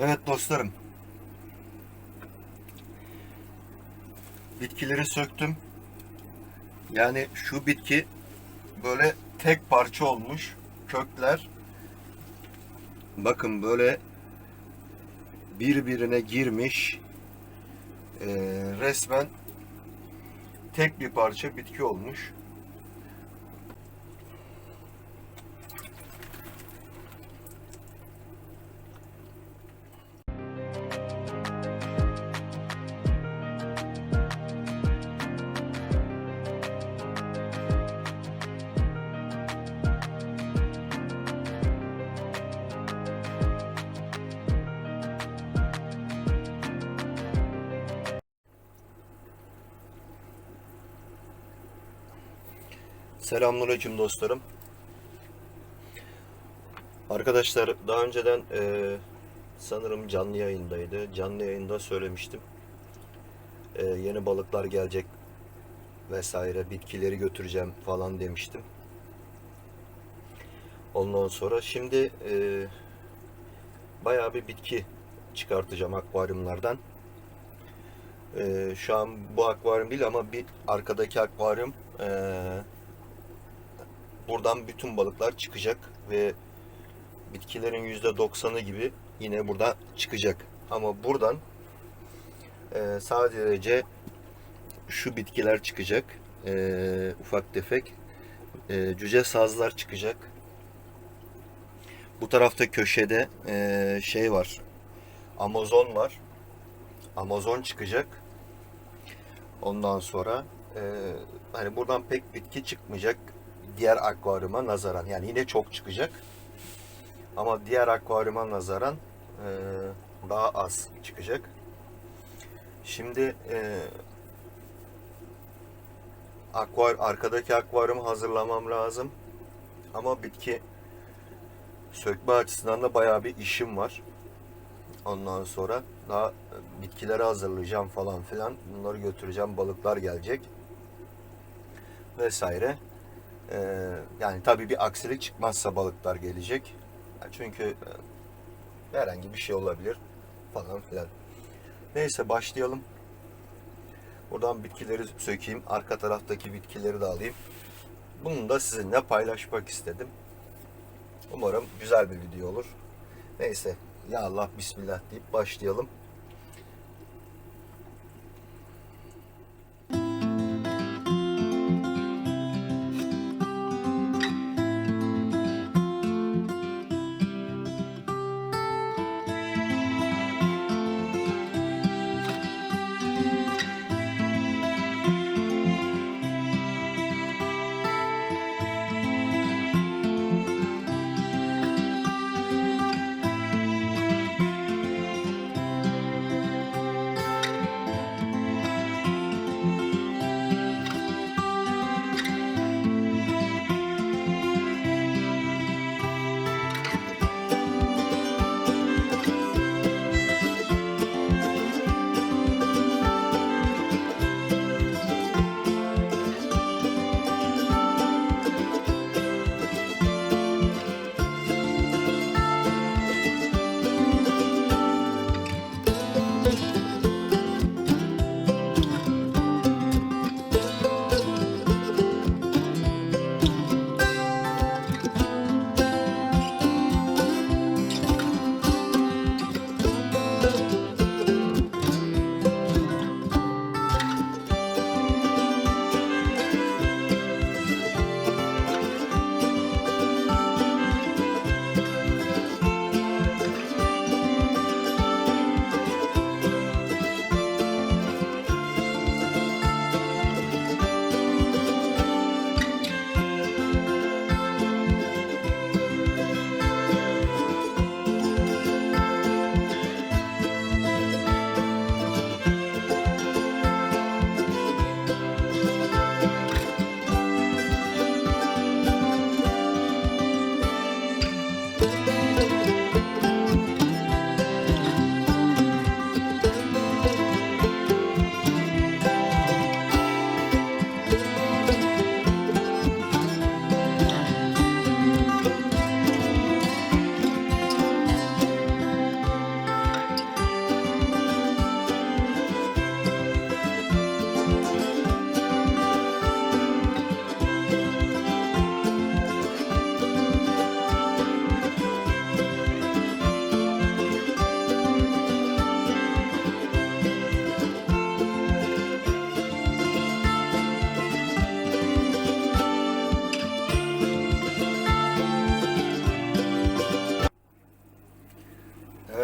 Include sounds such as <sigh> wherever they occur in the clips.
Evet dostlarım. Bitkileri söktüm. Yani şu bitki böyle tek parça olmuş. Kökler bakın böyle birbirine girmiş. Ee, resmen tek bir parça bitki olmuş. Selamünaleyküm dostlarım. Arkadaşlar daha önceden e, sanırım canlı yayındaydı. Canlı yayında söylemiştim. E, yeni balıklar gelecek vesaire bitkileri götüreceğim falan demiştim. Ondan sonra şimdi e, bayağı bir bitki çıkartacağım akvaryumlardan. E, şu an bu akvaryum değil ama bir arkadaki akvaryum e, buradan bütün balıklar çıkacak ve bitkilerin %90'ı gibi yine burada çıkacak. Ama buradan e, sadece şu bitkiler çıkacak. E, ufak tefek. E, cüce sazlar çıkacak. Bu tarafta köşede e, şey var. Amazon var. Amazon çıkacak. Ondan sonra e, hani buradan pek bitki çıkmayacak diğer akvaryuma nazaran. Yani yine çok çıkacak. Ama diğer akvaryuma nazaran e, daha az çıkacak. Şimdi e, akvar arkadaki akvaryumu hazırlamam lazım. Ama bitki sökme açısından da bayağı bir işim var. Ondan sonra daha bitkileri hazırlayacağım falan filan. Bunları götüreceğim. Balıklar gelecek. Vesaire. Ee, yani tabii bir aksilik çıkmazsa balıklar gelecek. Çünkü e, herhangi bir şey olabilir falan filan. Neyse başlayalım. Buradan bitkileri sökeyim. Arka taraftaki bitkileri de alayım. Bunu da sizinle paylaşmak istedim. Umarım güzel bir video olur. Neyse ya Allah bismillah deyip başlayalım.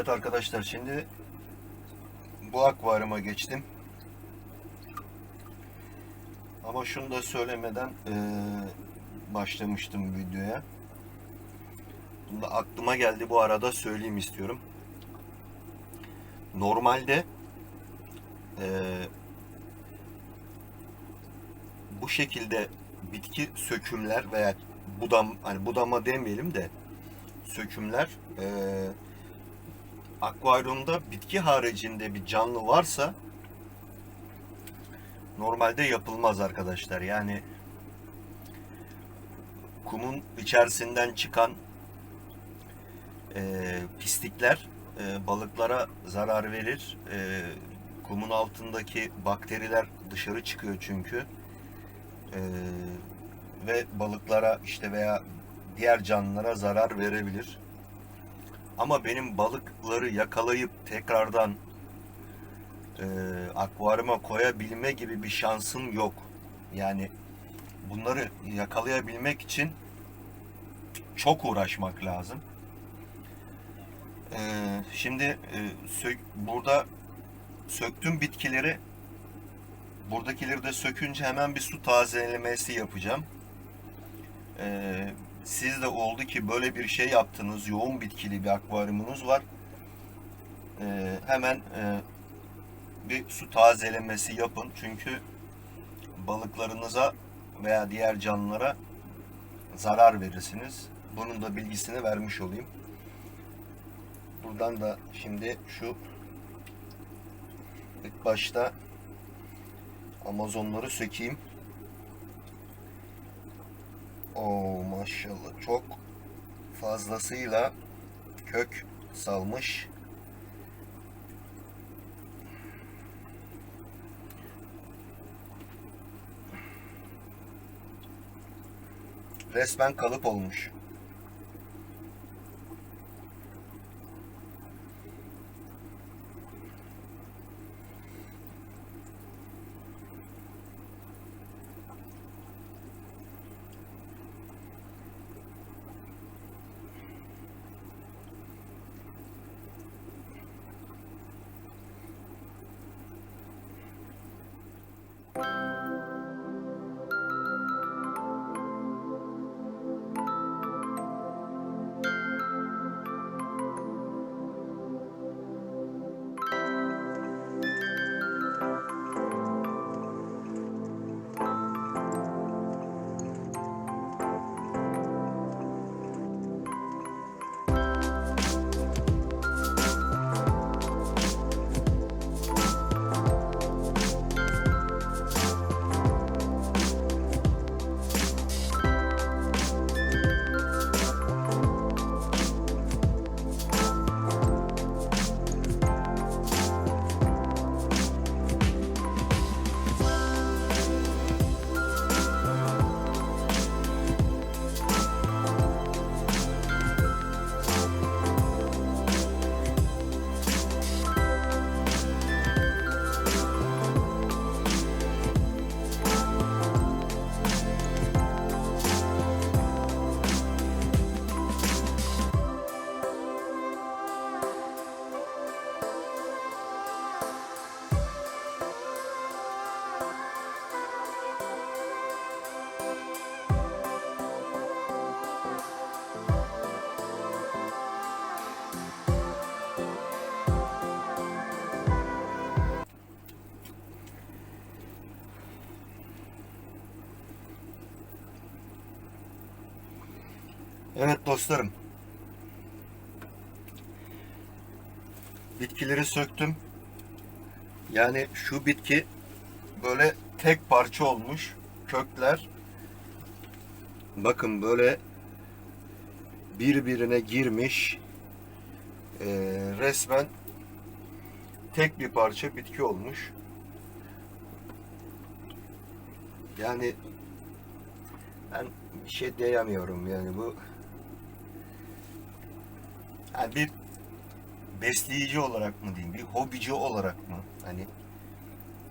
Evet arkadaşlar şimdi bu akvaryuma geçtim. Ama şunu da söylemeden eee, başlamıştım videoya. Bunu da aklıma geldi bu arada söyleyeyim istiyorum. Normalde eee, bu şekilde bitki sökümler veya budam hani budama demeyelim de sökümler eee akvaryumda bitki haricinde bir canlı varsa normalde yapılmaz arkadaşlar. Yani kumun içerisinden çıkan eee, pislikler eee, balıklara zarar verir. Eee, kumun altındaki bakteriler dışarı çıkıyor çünkü. Eee, ve balıklara işte veya diğer canlılara zarar verebilir. Ama benim balıkları yakalayıp tekrardan e, akvaryuma koyabilme gibi bir şansım yok. Yani bunları yakalayabilmek için çok uğraşmak lazım. E, şimdi e, sök, burada söktüğüm bitkileri buradakileri de sökünce hemen bir su tazelemesi yapacağım. E, siz de oldu ki böyle bir şey yaptınız, yoğun bitkili bir akvaryumunuz var. Ee, hemen e, bir su tazelemesi yapın. Çünkü balıklarınıza veya diğer canlılara zarar verirsiniz. Bunun da bilgisini vermiş olayım. Buradan da şimdi şu ilk başta Amazonları sökeyim. Oo maşallah çok fazlasıyla kök salmış. Resmen kalıp olmuş. Bye. Evet dostlarım. Bitkileri söktüm. Yani şu bitki böyle tek parça olmuş. Kökler bakın böyle birbirine girmiş. Ee, resmen tek bir parça bitki olmuş. Yani ben bir şey diyemiyorum yani bu yani bir besleyici olarak mı diyeyim, bir hobici olarak mı? Hani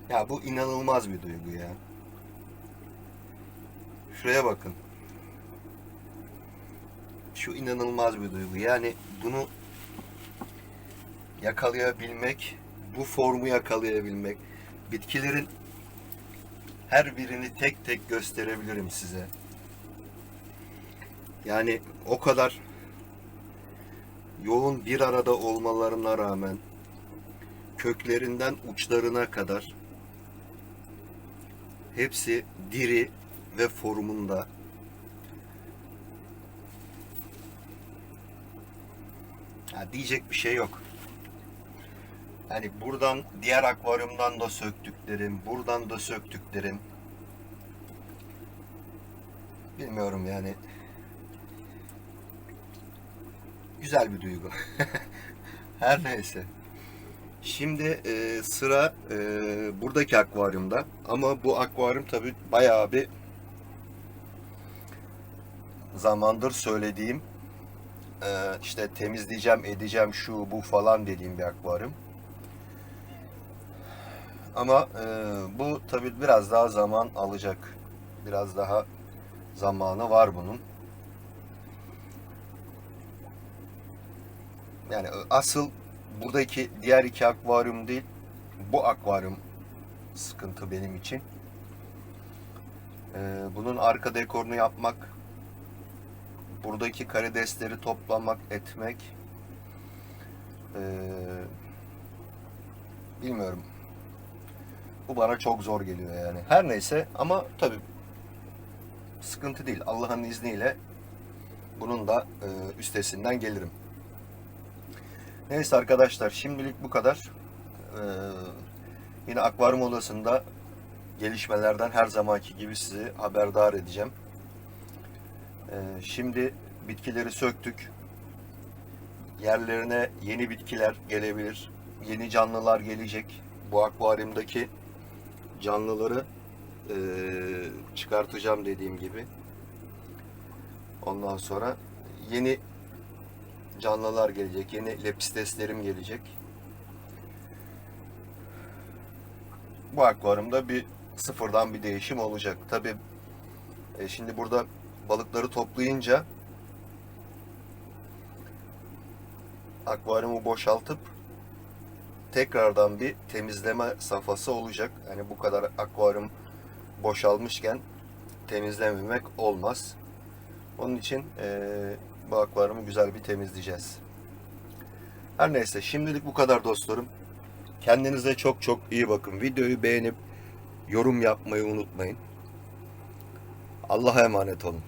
ya bu inanılmaz bir duygu ya. Şuraya bakın. Şu inanılmaz bir duygu. Yani bunu yakalayabilmek, bu formu yakalayabilmek, bitkilerin her birini tek tek gösterebilirim size. Yani o kadar yoğun bir arada olmalarına rağmen köklerinden uçlarına kadar hepsi diri ve formunda. Ya diyecek bir şey yok. Yani buradan diğer akvaryumdan da söktüklerim, buradan da söktüklerim. Bilmiyorum yani. Güzel bir duygu. <laughs> Her neyse. Şimdi e, sıra e, buradaki akvaryumda. Ama bu akvaryum tabi bayağı bir zamandır söylediğim e, işte temizleyeceğim, edeceğim şu bu falan dediğim bir akvaryum. Ama e, bu tabi biraz daha zaman alacak. Biraz daha zamanı var bunun. Yani asıl buradaki diğer iki akvaryum değil, bu akvaryum sıkıntı benim için. Ee, bunun arka dekorunu yapmak, buradaki karidesleri toplamak, etmek, ee, bilmiyorum. Bu bana çok zor geliyor yani. Her neyse ama tabii sıkıntı değil. Allah'ın izniyle bunun da e, üstesinden gelirim. Neyse arkadaşlar şimdilik bu kadar. Ee, yine akvaryum odasında gelişmelerden her zamanki gibi sizi haberdar edeceğim. Ee, şimdi bitkileri söktük. Yerlerine yeni bitkiler gelebilir. Yeni canlılar gelecek. Bu akvaryumdaki canlıları e, çıkartacağım dediğim gibi. Ondan sonra yeni canlılar gelecek. Yeni lepisteslerim gelecek. Bu akvaryumda bir sıfırdan bir değişim olacak. Tabi şimdi burada balıkları toplayınca akvaryumu boşaltıp tekrardan bir temizleme safhası olacak. Yani bu kadar akvaryum boşalmışken temizlememek olmaz. Onun için eee bu güzel bir temizleyeceğiz. Her neyse şimdilik bu kadar dostlarım. Kendinize çok çok iyi bakın. Videoyu beğenip yorum yapmayı unutmayın. Allah'a emanet olun.